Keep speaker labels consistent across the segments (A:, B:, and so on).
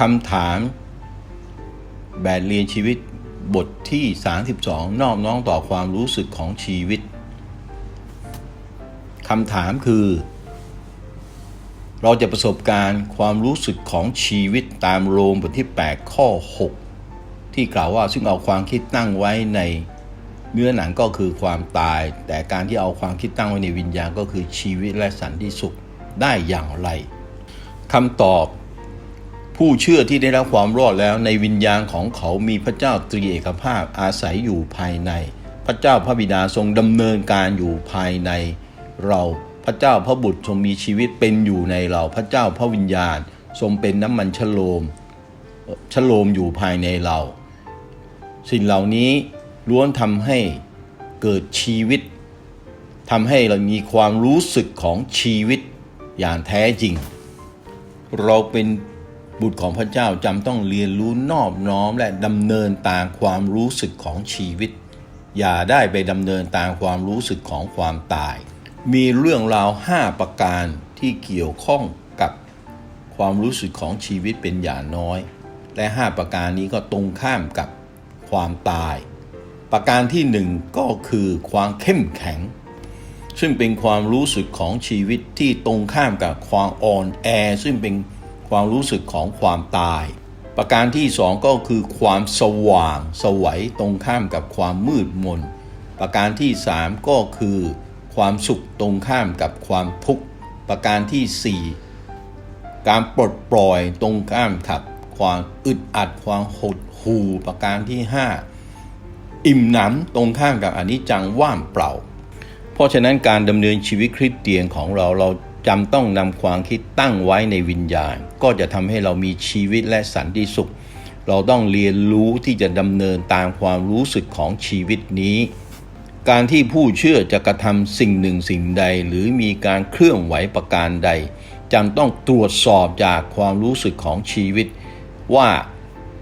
A: คำถามแบบเรียนชีวิตบทที่ 32 นอบน้อมต่อความรู้สึกของชีวิตคำถามคือ เราจะประสบการณ์ความรู้สึกของชีวิตตามโรมบทที่ 8 ข้อ 6 ที่กล่าวว่าซึ่งเอาความคิดตั้งไว้ในเนื้อหนังก็คือความตาย แต่การที่เอาความคิดตั้งไว้ในวิญญาณก็คือชีวิตและสันติสุขได้อย่างไรคำตอบ ผู้เชื่อที่ได้รับความรอดแล้วในวิญญาณของเขามีพระเจ้าตรีเอกภาพอาศัยอยู่ภายใน พระเจ้าพระบิดาทรงดำเนินการอยู่ภายใน เราพระเจ้าพระบุตรทรงมีชีวิตเป็นอยู่ในเราพระเจ้าพระวิญญาณ ทรงเป็นน้ำมันชโลมชโลมอยู่ภายในเรา สิ่งเหล่านี้ล้วนทำให้เกิดชีวิตทำให้เรามีความรู้สึกของชีวิตอย่างแท้จริง เราเป็น บุตรของพระเจ้าจำต้องเรียนรู้นอบน้อมและดำเนินตามความรู้สึกของชีวิต อย่าได้ไปดำเนินตามความรู้สึกของความตาย มีเรื่องราว 5 ประการที่เกี่ยวข้องกับความรู้สึกของชีวิตเป็นอย่างน้อย และ 5 ประการนี้ก็ตรงข้ามกับความตาย ประการที่หนึ่งก็คือความเข้มแข็ง ซึ่งเป็นความรู้สึกของชีวิตที่ตรงข้ามกับความอ่อนแอซึ่งเป็น ความรู้สึกของความตาย ประการที่สองก็คือความสว่างสวัยตรงข้ามกับความมืดมน ประการที่สามก็คือ ความสุขตรงข้ามกับความทุกข์ ประการที่สี่การปลดปล่อยตรงข้ามกับความอึดอัดความหดหู่ประการที่ห้าอิ่มหนำตรงข้ามกับอนิจจังว่างเปล่า เพราะฉะนั้นการดำเนินชีวิตคริสเตียนของเราเรา จำต้องนำความคิดตั้งไว้ในวิญญาณ ก็จะทำให้เรามีชีวิตและสันติสุข เราต้องเรียนรู้ที่จะดำเนินตามความรู้สึกของชีวิตนี้ การที่ผู้เชื่อจะกระทำสิ่งหนึ่งสิ่งใด หรือมีการเคลื่อนไหวประการใดจำต้องตรวจสอบจากความรู้สึกของชีวิต ว่า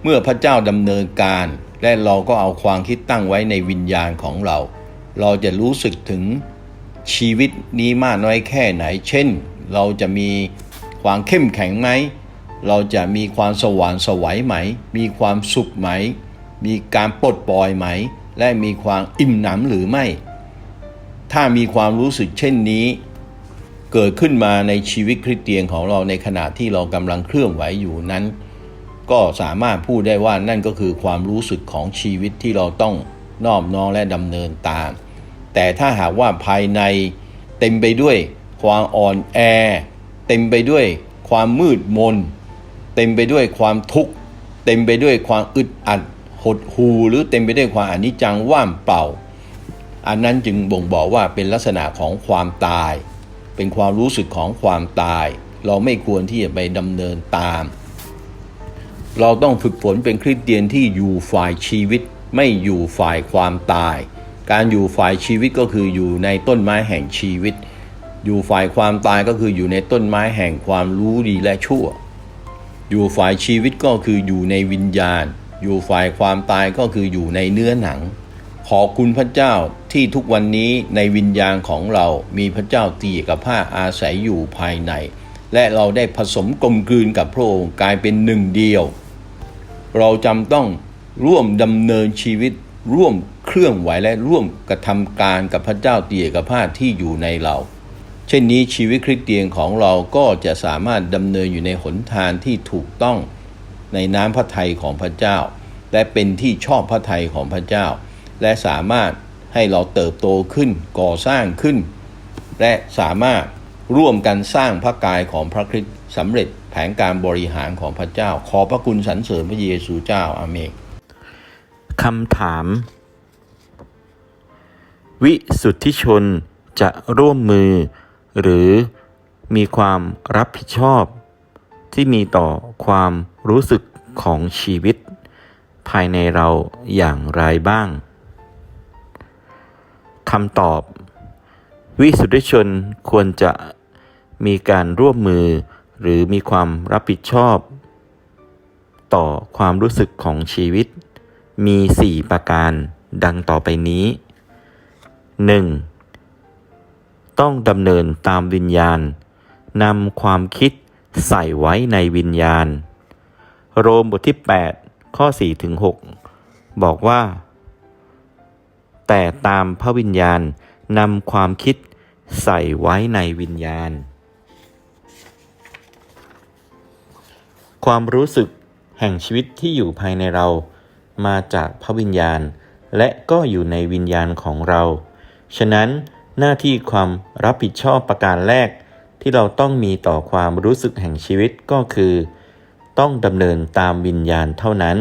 A: เมื่อพระเจ้าดำเนินการ และเราก็เอาความคิดตั้งไว้ในวิญญาณของเรา เราจะรู้สึกถึง ชีวิตนี้มากน้อยแค่ไหน เช่น เราจะมีความเข้มแข็งไหม เราจะมีความสว่างสวัยไหม มีความสุขไหม มีการปลดปล่อยไหม และมีความอิ่มหนำหรือไม่ ถ้ามีความรู้สึกเช่นนี้ เกิดขึ้นมาในชีวิตคริสเตียนของเราในขณะที่เรากำลังเคลื่อนไหวอยู่นั้น ก็สามารถพูดได้ว่านั่นก็คือความรู้สึกของชีวิตที่เราต้องนอบน้อมและดำเนินตาม แต่ถ้าหากว่าภายในเต็มไปด้วยความอ่อนแอ เต็มไปด้วยความมืดมน เต็มไปด้วยความทุกข์เต็มไปด้วยความอึดอัดหดหู่หรือเต็มไปด้วยความอนิจจังว่างเปล่า อันนั้นจึงบ่งบอกว่าเป็นลักษณะของความตาย เป็นความรู้สึกของความตาย เราไม่ควรที่จะไปดำเนินตาม เราต้องฝึกฝนเป็นคริสเตียนที่อยู่ฝ่ายชีวิต ไม่อยู่ฝ่ายความตาย การอยู่ฝ่ายชีวิตก็คืออยู่ในต้นไม้แห่งชีวิต อยู่ฝ่ายความตายก็คืออยู่ในต้นไม้แห่งความรู้ดีและชั่ว อยู่ฝ่ายชีวิตก็คืออยู่ในวิญญาณ อยู่ฝ่ายความตายก็คืออยู่ในเนื้อหนัง ขอบคุณพระเจ้าที่ทุกวันนี้ในวิญญาณของเรามีพระเจ้าตีเอกภาอาศัยอยู่ภายใน และเราได้ผสมกลมกลืนกับพระองค์กลายเป็นหนึ่งเดียว เราจำต้องร่วมดำเนินชีวิตร่วม เคลื่อนไหวและร่วมกระทำการกับพระเจ้าเตีเอกภาพที่อยู่ในเรา เช่นนี้ชีวิตคริสเตียนของเราก็จะสามารถดำเนินอยู่ในหนทางที่ถูกต้องในน้ำพระทัยของพระเจ้า และเป็นที่ชอบพระทัยของพระเจ้า และสามารถให้เราเติบโตขึ้นก่อสร้างขึ้น และสามารถร่วมกันสร้างพระกายของพระคริสต์สำเร็จแผนการบริหารของพระเจ้า ขอพระคุณสรรเสริญพระเยซูเจ้าอาเมน
B: คำถาม วิสุทธิชนจะร่วมมือ หรือมีความรับผิดชอบ ที่มีต่อความรู้สึกของชีวิต ภายในเราอย่างไรบ้างคำตอบ วิสุทธิชนควรจะมีการร่วมมือ หรือมีความรับผิดชอบ ต่อความรู้สึกของชีวิต มี 4 ประการดังต่อไปนี้ 1. ต้องดำเนินตามวิญญาณนำความคิดใส่ไว้ในวิญญาณ โรมบทที่ 8 ข้อ4ถึง6บอกว่า แต่ตามพระวิญญาณนำความคิดใส่ไว้ในวิญญาณ ความรู้สึกแห่งชีวิตที่อยู่ภายในเรามาจากพระวิญญาณ และก็อยู่ในวิญญาณของเรา ฉะนั้นหน้าที่ความรับผิดชอบประการแรก ที่เราต้องมีต่อความรู้สึกแห่งชีวิตก็คือ ต้องดำเนินตามวิญญาณเท่านั้น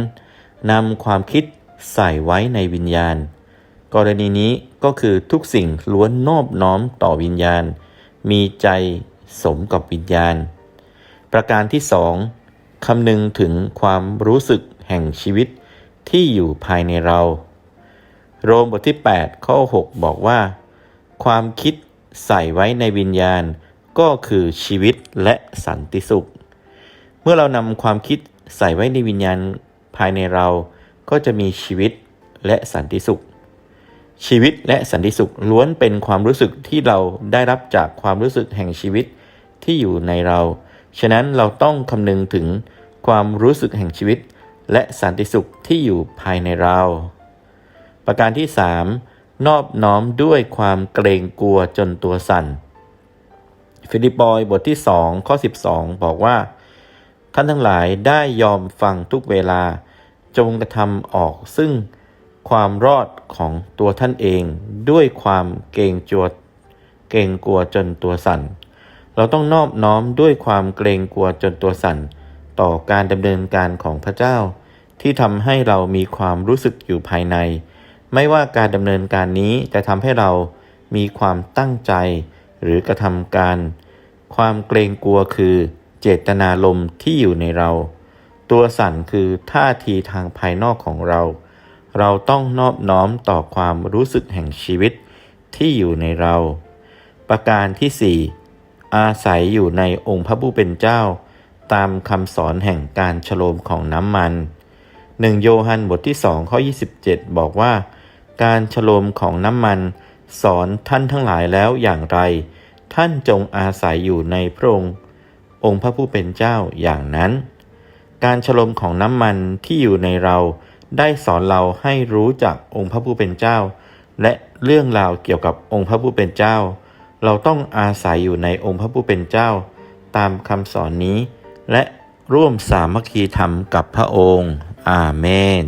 B: นำความคิดใส่ไว้ในวิญญาณ กรณีนี้ก็คือทุกสิ่งล้วนนอบน้อมต่อวิญญาณ มีใจสมกับวิญญาณ ประการที่สองคำนึงถึงความรู้สึกแห่งชีวิตที่อยู่ภายในเรา โรมบทที่ 8 ข้อ 6 บอกว่า ความคิดใส่ไว้ในวิญญาณ ก็คือชีวิตและสันติสุข เมื่อเรานำความคิดใส่ไว้ในวิญญาณภายในเราก็จะมีชีวิตและสันติสุข ชีวิตและสันติสุขล้วนเป็นความรู้สึกที่เราได้รับจากความรู้สึกแห่งชีวิตที่อยู่ในเรา ฉะนั้นเราต้องคำนึงถึงความรู้สึกแห่งชีวิต และสันติสุขที่อยู่ภายในเรา ประการที่3นอบน้อมด้วยความเกรงกลัวจนตัวสั่น ฟิลิปปอยบทที่2ข้อ 12 บอกว่า ท่านทั้งหลายได้ยอมฟังทุกเวลา จงกระทำออกซึ่งความรอดของตัวท่านเองด้วยความเกรงจวดเกรงกลัวจนตัวสั่น เราต้องนอบน้อมด้วยความเกรงกลัวจนตัวสั่น ต่อการดำเนินการของพระเจ้า ที่ทำให้เรามีความรู้สึกอยู่ภายใน ไม่ว่าการดำเนินการนี้จะทำให้เรามีความตั้งใจ หรือกระทำการ ความเกรงกลัวคือเจตนารมที่อยู่ในเรา ตัวสั่นคือท่าทีทางภายนอกของเรา เราต้องนอบน้อมต่อความรู้สึกแห่งชีวิตที่อยู่ในเรา ประการที่ 4 อาศัยอยู่ในองค์พระผู้เป็นเจ้า ตามคำสอนแห่งการฉโลมของน้ำมันหนึ่งโยฮันบทที่2ข้อ27 บอกว่า การฉโลมของน้ำมัน สอนท่านทั้งหลายแล้วอย่างไร ท่านจงอาศัยอยู่ในพระองค์ องค์พระผู้เป็นเจ้าอย่างนั้น การฉลมของน้ำมันที่อยู่ในเราได้สอนเราให้รู้จักองค์พระผู้เป็นเจ้า และเรื่องราวเกี่ยวกับองค์พระผู้เป็นเจ้า เราต้องอาศัยอยู่ในองค์พระผู้เป็นเจ้า ตามคำสอนนี้ และร่วมสามัคคีธรรมกับพระองค์ อาเมน